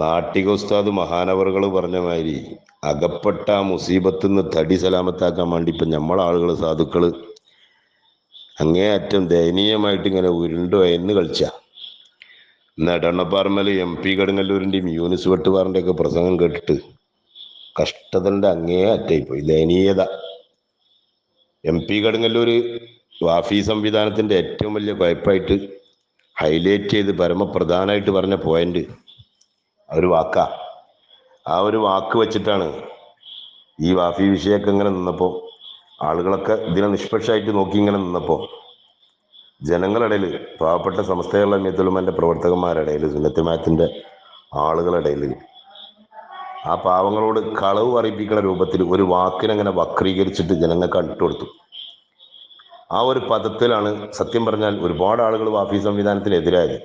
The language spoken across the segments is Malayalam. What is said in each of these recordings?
നാട്ടിക ഉസ്താദ് മഹാനവറുകൾ പറഞ്ഞ മാതിരി അകപ്പെട്ട ആ മുസീബത്തിൽ നിന്ന് തടി സലാമത്താക്കാൻ വേണ്ടി ഇപ്പം നമ്മൾ ആളുകൾ സാധുക്കൾ അങ്ങേയറ്റം ദയനീയമായിട്ട് ഇങ്ങനെ ഉരുണ്ടു എന്ന് കളിച്ച. നെടണപ്പാറമൽ എം പി കടുങ്ങല്ലൂരിന്റെയും യൂനിസ് വെട്ടുപാറിന്റെ ഒക്കെ പ്രസംഗം കേട്ടിട്ട് കഷ്ടതന്റെ അങ്ങേ അറ്റായിപ്പോയി ദയനീയത. എം പി കടുങ്ങല്ലൂർ വാഫി സംവിധാനത്തിന്റെ ഏറ്റവും വലിയ കുഴപ്പമായിട്ട് ഹൈലൈറ്റ് ചെയ്ത് പരമപ്രധാനമായിട്ട് പറഞ്ഞ പോയിന്റ് ഒരു വാക്കാ. ആ ഒരു വാക്ക് വെച്ചിട്ടാണ് ഈ വാഫി വിഷയമൊക്കെ ഇങ്ങനെ നിന്നപ്പോൾ ആളുകളൊക്കെ ഇതിനെ നിഷ്പക്ഷമായിട്ട് നോക്കി ഇങ്ങനെ നിന്നപ്പോൾ ജനങ്ങളിടയിൽ പാവപ്പെട്ട സമസ്തയുള്ള മിയത്തുലുമന്റെ പ്രവർത്തകന്മാരുടെ സുന്നത്തിമാത്തിന്റെ ആളുകളിടയിൽ ആ പാവങ്ങളോട് കളവ് അറിയിപ്പിക്കുന്ന രൂപത്തിൽ ഒരു വാക്കിനങ്ങനെ വക്രീകരിച്ചിട്ട് ജനങ്ങൾക്ക് കണ്ടുകൊടുത്തു. കൊടുത്തു ആ ഒരു പദത്തിലാണ് സത്യം പറഞ്ഞാൽ ഒരുപാട് ആളുകൾ വാഫി സംവിധാനത്തിനെതിരായത്.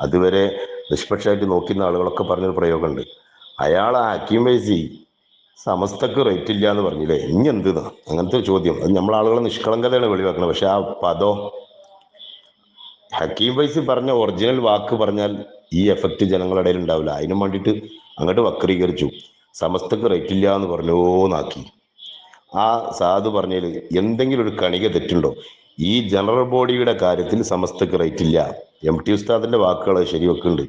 അതുവരെ നിഷ്പക്ഷമായിട്ട് നോക്കുന്ന ആളുകളൊക്കെ പറഞ്ഞൊരു പ്രയോഗമുണ്ട്. അയാൾ ആ ഹക്കീം വൈസി സമസ്തക്ക് റേറ്റ് ഇല്ല എന്ന് പറഞ്ഞില്ലേ? ഇനി എന്ത് അങ്ങനത്തെ ഒരു ചോദ്യം. അത് നമ്മൾ ആളുകളെ നിഷ്കളങ്കതയാണ് വെളിവാക്കുന്നത്. പക്ഷെ ആ പദോ ഹക്കീം വൈസി പറഞ്ഞ ഒറിജിനൽ വാക്ക് പറഞ്ഞാൽ ഈ എഫക്റ്റ് ജനങ്ങളുടെ ഇടയിൽ ഉണ്ടാവില്ല. അതിനും വേണ്ടിയിട്ട് അങ്ങോട്ട് വക്രീകരിച്ചു. സമസ്തക്ക് റേറ്റ് ഇല്ല എന്ന് പറഞ്ഞോന്നാക്കി ആ സാധു പറഞ്ഞതിൽ എന്തെങ്കിലും ഒരു കണിക തെറ്റുണ്ടോ? ഈ ജനറൽ ബോഡിയുടെ കാര്യത്തിൽ സമസ്തക്ക് റൈറ്റ് ഇല്ല. എം ടി ഉസ്താദിന്റെ വാക്കുകൾ ശരിവെക്കുന്നുണ്ട്.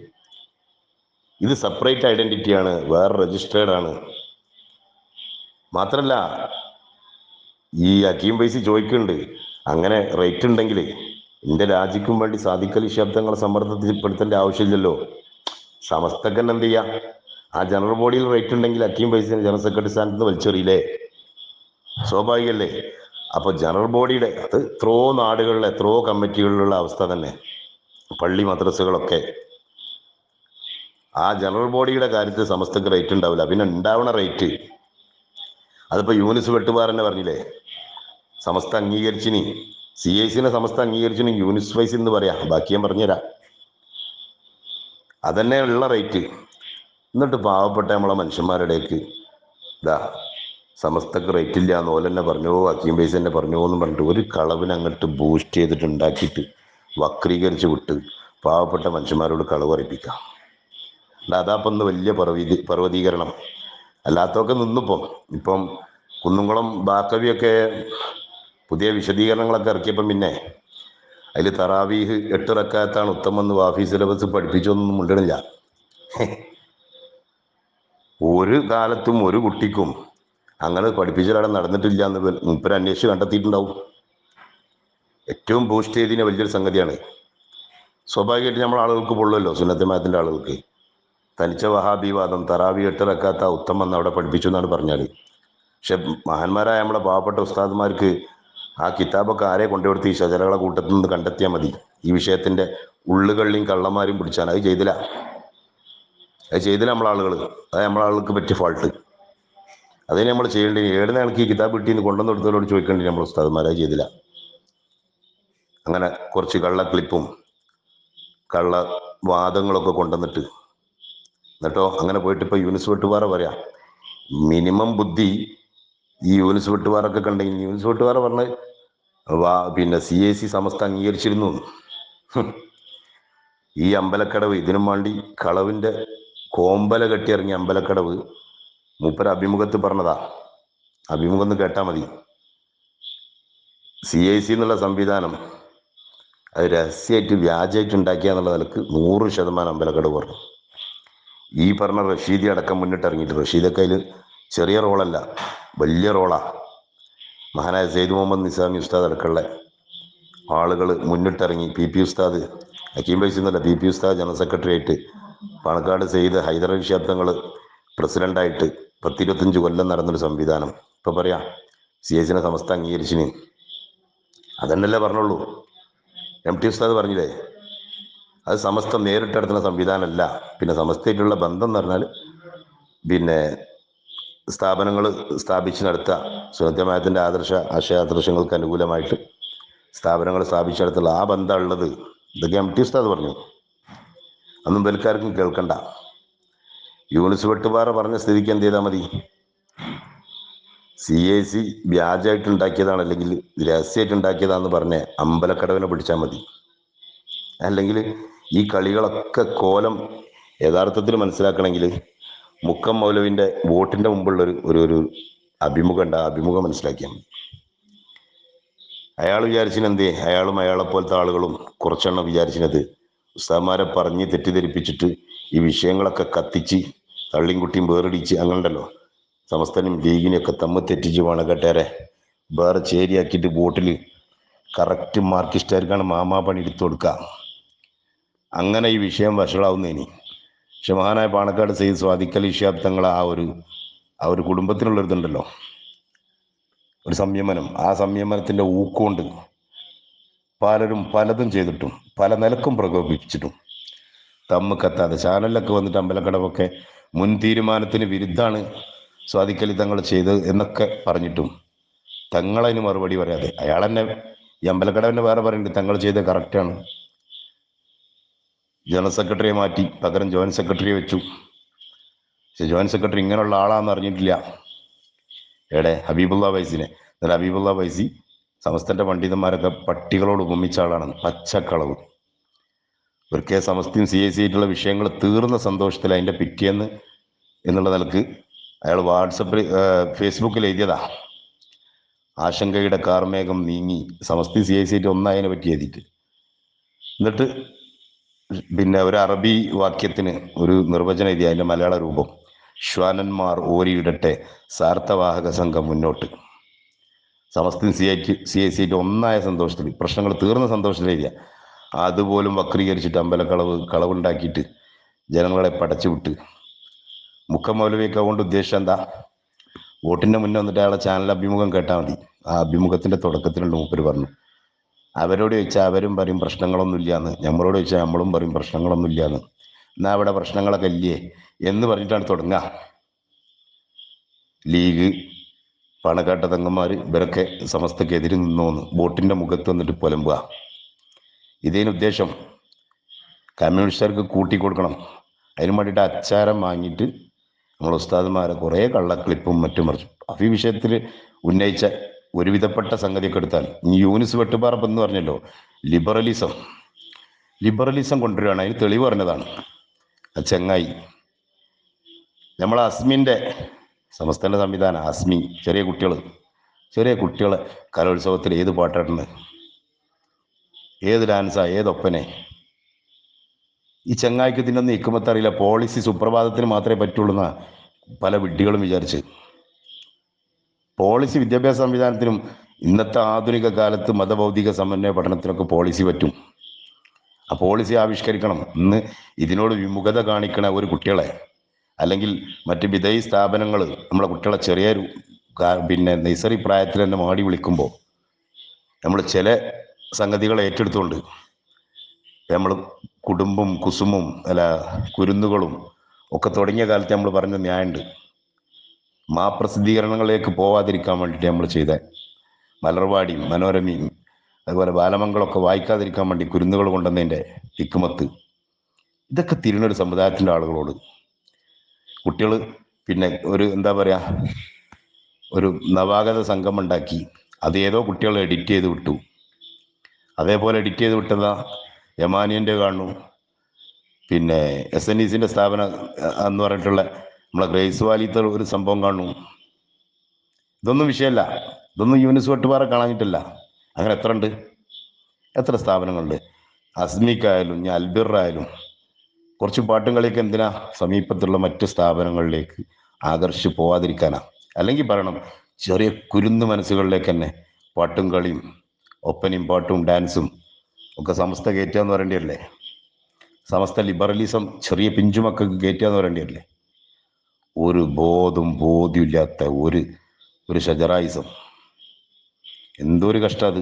ഇത് സെപ്പറേറ്റ് ഐഡന്റിറ്റിയാണ് വേറെ രജിസ്റ്റേർഡ് ആണ്. മാത്രല്ല ഈ അക്കീം പൈസ ചോദിക്കുന്നുണ്ട് അങ്ങനെ റേറ്റ് ഉണ്ടെങ്കിൽ എന്റെ രാജിക്കും വേണ്ടി സാധിക്കൽ ശബ്ദങ്ങളെ സമ്മർദ്ദത്തിൽപ്പെടുത്തേണ്ട ആവശ്യമില്ലല്ലോ. സമസ്തക്കൻ എന്ത് ചെയ്യാം? ആ ജനറൽ ബോഡിയിൽ റേറ്റ് ഉണ്ടെങ്കിൽ അക്കീം പൈസ ജനറൽ സെക്രട്ടറി സ്ഥാനത്ത് വലിച്ചെറിയില്ലേ? സ്വാഭാവികല്ലേ? അപ്പൊ ജനറൽ ബോഡിയുടെ അത് എത്രയോ നാടുകളിലെ എത്രയോ കമ്മിറ്റികളിലുള്ള അവസ്ഥ തന്നെ. പള്ളി മദ്രസകളൊക്കെ. ആ ജനറൽ ബോഡിയുടെ കാര്യത്തിൽ സമസ്തക്ക് റേറ്റ് ഉണ്ടാവില്ല. പിന്നെ ഉണ്ടാവണ റേറ്റ് അതിപ്പോൾ യൂനിസ് വെട്ടുപാറന്നെ പറഞ്ഞില്ലേ? സമസ്ത അംഗീകരിച്ചിനി. സി ഐ സിനെ സമസ്ത അംഗീകരിച്ചിനി യൂനിസ് വൈസ് എന്ന് പറയാം. ബാക്കി ഞാൻ പറഞ്ഞുതരാം. അതന്നെ ഉള്ള റേറ്റ് എന്നിട്ട് പാവപ്പെട്ട നമ്മളെ മനുഷ്യന്മാരുടെയൊക്കെ ഇതാ സമസ്തക്ക് റേറ്റ് ഇല്ല എന്ന് ഓലെന്നെ പറഞ്ഞോ അക്കീം ബേസ് തന്നെ പറഞ്ഞോ എന്ന് പറഞ്ഞിട്ട് ഒരു കളവിന് അങ്ങോട്ട് ബൂസ്റ്റ് ചെയ്തിട്ട് ഉണ്ടാക്കിയിട്ട് വക്രീകരിച്ച് വിട്ട് പാവപ്പെട്ട മനുഷ്യന്മാരോട് കളവ് അറിയിപ്പിക്കാം അതാപ്പം ഇന്ന് വലിയ പർവീതി പർവതീകരണം. അല്ലാത്തൊക്കെ നിന്നിപ്പം. ഇപ്പം കുന്നുംകുളം ബാക്കവിയൊക്കെ പുതിയ വിശദീകരണങ്ങളൊക്കെ ഇറക്കിയപ്പം പിന്നെ അതിൽ തറാവീഹ് എട്ട് റക്കാത്താണ് ഉത്തമം എന്ന് വാഫി സിലബസ് പഠിപ്പിച്ചൊന്നും മുണ്ടണില്ല ഒരു കാലത്തും ഒരു കുട്ടിക്കും അങ്ങനെ പഠിപ്പിച്ചൊരാടെ നടന്നിട്ടില്ല എന്ന് മുപ്പര് അന്വേഷിച്ച് കണ്ടെത്തിയിട്ടുണ്ടാവും. ഏറ്റവും ബൂസ്റ്റ് ചെയ്തതിന് വലിയൊരു സംഗതിയാണ്. സ്വാഭാവികമായിട്ട് നമ്മൾ ആളുകൾക്ക് പൊള്ളുമല്ലോ സുന്നത്തമായത്തിന്റെ ആളുകൾക്ക്. തനിച്ച വഹാബിവാദം തറാവി എട്ടിറക്കാത്ത ഉത്തമം അവിടെ പഠിപ്പിച്ചു എന്നാണ് പറഞ്ഞാൽ പക്ഷെ മഹാന്മാരായ നമ്മുടെ പാവപ്പെട്ട ഉസ്താദ്മാർക്ക് ആ കിതാബൊക്കെ ആരെ കൊണ്ടുകൊടുത്ത് ഈ ശജലകളെ കൂട്ടത്തിൽ നിന്ന് കണ്ടെത്തിയാൽ മതി. ഈ വിഷയത്തിന്റെ ഉള്ളുകളിലും കള്ളന്മാരും പിടിച്ചാൽ അത് ചെയ്തില്ല. അത് ചെയ്തില്ല നമ്മളാളുകൾ അത് നമ്മളാളുകൾക്ക് പറ്റിയ ഫാൾട്ട് അതിന് നമ്മൾ ചെയ്യേണ്ടി ഏഴ് നാൾക്ക് ഈ കിതാബ് കിട്ടി എന്ന് കൊണ്ടുവന്ന് കൊടുത്തവരോട് ചോദിക്കേണ്ടി നമ്മൾ ഉസ്താദ്മാരായി ചെയ്തില്ല. അങ്ങനെ കുറച്ച് കള്ള ക്ലിപ്പും കള്ള വാദങ്ങളൊക്കെ കൊണ്ടുവന്നിട്ട് എന്നിട്ടോ അങ്ങനെ പോയിട്ട് ഇപ്പോൾ യൂണിസ് വെട്ടുപാറ പറയാം. മിനിമം ബുദ്ധി ഈ യൂണിസ് വെട്ടുപാറൊക്കെ കണ്ടെങ്കിൽ യൂണിസ് വെട്ടുപാറ പറഞ്ഞ് വാ പിന്നെ സി എ സി സമസ്ത അംഗീകരിച്ചിരുന്നു. ഈ അമ്പലക്കടവ് ഇതിനും വേണ്ടി കളവിന്റെ കോമ്പല കെട്ടിയിറങ്ങിയ അമ്പലക്കടവ് മൂപ്പര അഭിമുഖത്ത് പറഞ്ഞതാ. അഭിമുഖം ഒന്ന് കേട്ടാ മതി. സി ഐ സി എന്നുള്ള സംവിധാനം അത് രഹസ്യമായിട്ട് വ്യാജമായിട്ട് ഉണ്ടാക്കിയ എന്നുള്ള നിലയ്ക്ക് നൂറ് ശതമാനം അമ്പലക്കടവ് പറഞ്ഞു. ഈ പറഞ്ഞ റഷീദി അടക്കം മുന്നിട്ട് ഇറങ്ങിയിട്ട് റഷീദൊക്കെ അതിൽ ചെറിയ റോളല്ല വലിയ റോളാ. മഹാനായ സെയ്ദ് മുഹമ്മദ് നിസാമി ഉസ്താദ് അടക്കമുള്ള ആളുകൾ മുന്നിട്ടിറങ്ങി പി പി ഉസ്താദ് ഹക്കീം ബൈസ് എന്നല്ല P P Ustad general secretary ആയിട്ട് പാണക്കാട് സെയ്ദ് ഹൈദരലി ശബ്ദങ്ങൾ പ്രസിഡന്റായിട്ട് പത്തിരുപത്തഞ്ച് കൊല്ലം നടന്നൊരു സംവിധാനം. ഇപ്പൊ പറയാം സി എസിനെ സമസ്ത അംഗീകരിച്ചിന്. അതന്നല്ലേ പറഞ്ഞുള്ളൂ. എം ടി ഉസ്താദ് പറഞ്ഞില്ലേ അത് സമസ്ത നേരിട്ട് നടത്തുന്ന സംവിധാനമല്ല. പിന്നെ സമസ്തയായിട്ടുള്ള ബന്ധം എന്ന് പറഞ്ഞാൽ പിന്നെ സ്ഥാപനങ്ങൾ സ്ഥാപിച്ച് നടത്തുക. സുനത്യമായത്തിന്റെ ആദർശ ആശയാദർശങ്ങൾക്ക് അനുകൂലമായിട്ട് സ്ഥാപനങ്ങൾ സ്ഥാപിച്ച് നടത്തുള്ള ആ ബന്ധമുള്ളത് ഇതൊക്കെ എം ടി ഉസ്താദ് പറഞ്ഞു. അന്നും ബൽക്കാർക്കും കേൾക്കണ്ട. യൂണിസ് വെട്ടുപാറ പറഞ്ഞ സ്ഥിതിക്ക് എന്ത് ചെയ്താൽ മതി? സി എ സി വ്യാജമായിട്ട് ഉണ്ടാക്കിയതാണ് അല്ലെങ്കിൽ രഹസ്യമായിട്ട് ഉണ്ടാക്കിയതാന്ന് പറഞ്ഞ് അമ്പലക്കടവിനെ പിടിച്ചാൽ മതി. അല്ലെങ്കിൽ ഈ കളികളൊക്കെ കോലം യഥാർത്ഥത്തിൽ മനസ്സിലാക്കണമെങ്കിൽ മുക്കം മൗലവിന്റെ വോട്ടിന്റെ മുമ്പുള്ള ഒരു ഒരു ഒരു അഭിമുഖം ഉണ്ട്. ആ അഭിമുഖം മനസ്സിലാക്കിയാൽ മതി. അയാൾ വിചാരിച്ചിന് എന്തേ? അയാളും അയാളെ പോലത്തെ ആളുകളും കുറച്ചെണ്ണം വിചാരിച്ചിനത് ഉസ്താമാരെ പറഞ്ഞ് തെറ്റിദ്ധരിപ്പിച്ചിട്ട് ഈ വിഷയങ്ങളൊക്കെ കത്തിച്ച് തള്ളിയും കുട്ടിയും വേറിടിച്ച് അങ്ങനെയുണ്ടല്ലോ സമസ്തനും ലീഗിനെയൊക്കെ തമ്മിൽ തെറ്റിച്ച് വണകട്ടേരെ വേറെ ചേരിയാക്കിയിട്ട് ബോട്ടിൽ കറക്റ്റ് മാർക്കിസ്റ്റുകാർക്കാണ് മാമാ പണി എടുത്തു കൊടുക്കുക അങ്ങനെ ഈ വിഷയം വഷളാവുന്നതിന് പക്ഷെ മഹാനായ പാണക്കാട് സെയ്ദ് സ്വാദിക്കൽ ഇഷാബ് ആ ഒരു ആ ഒരു കുടുംബത്തിനുള്ളൊരിതുണ്ടല്ലോ ഒരു സംയമനം. ആ സംയമനത്തിന്റെ ഊക്കുകൊണ്ട് പലരും പലതും ചെയ്തിട്ടും പല നിലക്കും പ്രകോപിപ്പിച്ചിട്ടും തമ്മ് കത്താതെ. ചാനലിലൊക്കെ വന്നിട്ട് അമ്പലക്കടവൊക്കെ മുൻ തീരുമാനത്തിന് വിരുദ്ധാണ് സ്വാധിക്കലി തങ്ങൾ ചെയ്തത് എന്നൊക്കെ പറഞ്ഞിട്ടും തങ്ങളതിന് മറുപടി പറയാതെ. അയാൾ തന്നെ ഈ അമ്പലക്കടവന്നെ വേറെ പറയുന്നുണ്ട് തങ്ങൾ ചെയ്തത് കറക്റ്റാണ് ജനറൽ സെക്രട്ടറിയെ മാറ്റി പകരം ജോയിന്റ് സെക്രട്ടറിയെ വെച്ചു. പക്ഷെ ജോയിന്റ് സെക്രട്ടറി ഇങ്ങനെയുള്ള ആളാന്ന് അറിഞ്ഞിട്ടില്ല. എടെ ഹബീബുള്ള വൈസിനെ എന്നാൽ ഹബീബുള്ള വൈസി സമസ്തന്റെ പണ്ഡിതന്മാരൊക്കെ പട്ടികളോട് ഉപമിച്ച ആളാണ് പച്ചക്കളവ്. ഒരിക്കൽ സമസ്തയും സി ഐ സി ആയിട്ടുള്ള വിഷയങ്ങൾ തീർന്ന സന്തോഷത്തിൽ അതിന്റെ പിറ്റേന്ന് എന്നുള്ള നിലയ്ക്ക് അയാൾ വാട്സപ്പിൽ ഫേസ്ബുക്കിൽ എഴുതിയതാ. ആശങ്കയുടെ കാർമേഘം നീങ്ങി. സമസ്തി സി ഐ സി ആയിട്ട് ഒന്നായതിനെ പറ്റി എഴുതിയിട്ട്. എന്നിട്ട് പിന്നെ ഒരു അറബി വാക്യത്തിന് ഒരു നിർവചനം എഴുതി അതിന്റെ മലയാള രൂപം. ശ്വാനന്മാർ ഓരിയിടട്ടെ സാർത്ഥവാഹക സംഘം മുന്നോട്ട്. സമസ്തി C I C I C ആയിട്ട് ഒന്നായ സന്തോഷത്തിൽ പ്രശ്നങ്ങൾ തീർന്ന സന്തോഷത്തിൽ അതുപോലും വക്രീകരിച്ചിട്ട് അമ്പലക്കളവ് കളവുണ്ടാക്കിയിട്ട് ജനങ്ങളെ പടച്ചുവിട്ട് മുഖം മൗലവിയൊക്കെ കൊണ്ട് ഉദ്ദേശം എന്താ? വോട്ടിന്റെ മുന്നേ വന്നിട്ട് അയാളെ ചാനൽ അഭിമുഖം കേട്ടാൽ മതി. ആ അഭിമുഖത്തിന്റെ തുടക്കത്തിലുണ്ട് മൂപ്പർ പറഞ്ഞു. അവരോട് ചോദിച്ചാൽ അവരും പറയും പ്രശ്നങ്ങളൊന്നുമില്ലാന്ന്. നമ്മളോട് ചോദിച്ചാൽ നമ്മളും പറയും പ്രശ്നങ്ങളൊന്നുമില്ലാന്ന്. എന്നാ അവിടെ പ്രശ്നങ്ങളൊക്കെ ഇല്ലേ? എന്ന് പറഞ്ഞിട്ടാണ് തുടങ്ങുക ലീഗ് പണക്കാട്ട തങ്ങന്മാർ ഇവരൊക്കെ സമസ്തക്കെതിരെ നിന്നോന്ന്. ബോട്ടിന്റെ മുഖത്ത് വന്നിട്ട് പുലമ്പുക. ഇതിന് ഉദ്ദേശം കമ്മ്യൂണിസ്റ്റുകാർക്ക് കൂട്ടിക്കൊടുക്കണം അതിന് വേണ്ടിയിട്ട് അച്ചാരം വാങ്ങിയിട്ട് നമ്മൾ ഉസ്താദന്മാരെ കുറേ കള്ളക്ലിപ്പും മറ്റും മറിച്ചു ഈ വിഷയത്തിൽ ഉന്നയിച്ച ഒരുവിധപ്പെട്ട സംഗതിയൊക്കെ എടുത്താൽ ഇനി യൂനിസ് വെട്ടുപാറപ്പ് എന്ന് പറഞ്ഞല്ലോ ലിബറലിസം. ലിബറലിസം കൊണ്ടുവരികയാണ്. അതിന് തെളിവ് പറഞ്ഞതാണ്. ആ ചെങ്ങായി. നമ്മൾ അസ്മിന്റെ സമസ്തന്റെ സംവിധാനം അസ്മി ചെറിയ കുട്ടികൾ ചെറിയ കുട്ടികൾ കലോത്സവത്തിൽ ഏത് പാട്ടാട്ടുണ്ട് ഏത് ഡാൻസാ ഏതൊപ്പനെ? ഈ ചങ്ങായിക്ക് ഇതിനൊന്നും ഇക്കുമത്ത് അറിയില്ല പോളിസി സുപ്രഭാതത്തിന് മാത്രമേ പറ്റുള്ളൂ എന്ന പല വിഡ്ഢികളും വിചാരിച്ച്. പോളിസി വിദ്യാഭ്യാസ സംവിധാനത്തിനും ഇന്നത്തെ ആധുനിക കാലത്ത് മതബൗദ്ധിക സമന്വയ പഠനത്തിനൊക്കെ പോളിസി പറ്റും. ആ പോളിസി ആവിഷ്കരിക്കണം. ഇന്ന് ഇതിനോട് വിമുഖത കാണിക്കണ ഒരു കുട്ടികളെ അല്ലെങ്കിൽ മറ്റ് വിധേയ സ്ഥാപനങ്ങൾ നമ്മളെ കുട്ടികളെ ചെറിയൊരു പിന്നെ നഴ്സറി പ്രായത്തിൽ തന്നെ മാടി വിളിക്കുമ്പോൾ നമ്മൾ ചില സംഗതികൾ ഏറ്റെടുത്തുകൊണ്ട് നമ്മൾ കുടുംബം കുസുമും അല്ല കുരുന്നുകളും ഒക്കെ തുടങ്ങിയ കാലത്ത് നമ്മൾ പറഞ്ഞ ന്യായമുണ്ട്. മാപ്രസിദ്ധീകരണങ്ങളിലേക്ക് പോവാതിരിക്കാൻ വേണ്ടിയിട്ട് നമ്മൾ ചെയ്ത മലർവാടിയും മനോരമയും അതുപോലെ ബാലമംഗളൊക്കെ വായിക്കാതിരിക്കാൻ വേണ്ടി കുരുന്നുകൾ കൊണ്ടുവന്നതിന്റെ ഹിക്കുമത്ത് ഇതൊക്കെ തിരുന്നൊരു സമുദായത്തിന്റെ ആളുകളോട്. കുട്ടികൾ പിന്നെ ഒരു എന്താ പറയുക ഒരു നവാഗത സംഘം ഉണ്ടാക്കി അത് ഏതോ കുട്ടികൾ എഡിറ്റ് ചെയ്ത് വിട്ടു. അതേപോലെ എഡിറ്റ് ചെയ്ത് വിട്ടത? യമാനിയന്റെ കാണു പിന്നെ എസ് എൻ ഇ സിന്റെ സ്ഥാപനം എന്ന് പറഞ്ഞിട്ടുള്ള നമ്മളെ ഗ്രേസ് വാലിത്തെ ഒരു സംഭവം കാണു ഇതൊന്നും വിഷയമല്ല. ഇതൊന്നും യൂനിസ് വെട്ടുപാറ കാണാഞ്ഞിട്ടില്ല. അങ്ങനെ എത്ര ഉണ്ട്? എത്ര സ്ഥാപനങ്ങളുണ്ട്? അസ്മിക്കായാലും ഞാൻ അൽബിറായാലും. കുറച്ച് പാട്ടും കളിയൊക്കെ എന്തിനാ? സമീപത്തുള്ള മറ്റ് സ്ഥാപനങ്ങളിലേക്ക് ആകർഷിച്ച് പോവാതിരിക്കാനാ. അല്ലെങ്കിൽ പറയണം ചെറിയ കുരുന്ന് മനസ്സുകളിലേക്ക് തന്നെ പാട്ടും കളിയും ഒപ്പനയും പാട്ടും ഡാൻസും ഒക്കെ സമസ്ത കയറ്റുക എന്ന് സമസ്ത ലിബറലിസം ചെറിയ പിഞ്ചുമക്കൾക്ക് കയറ്റുക എന്ന് ഒരു ബോധം ബോധ്യമില്ലാത്ത ഒരു ഒരു ഷജറായിസം എന്തോ ഒരു കഷ്ടം അത്?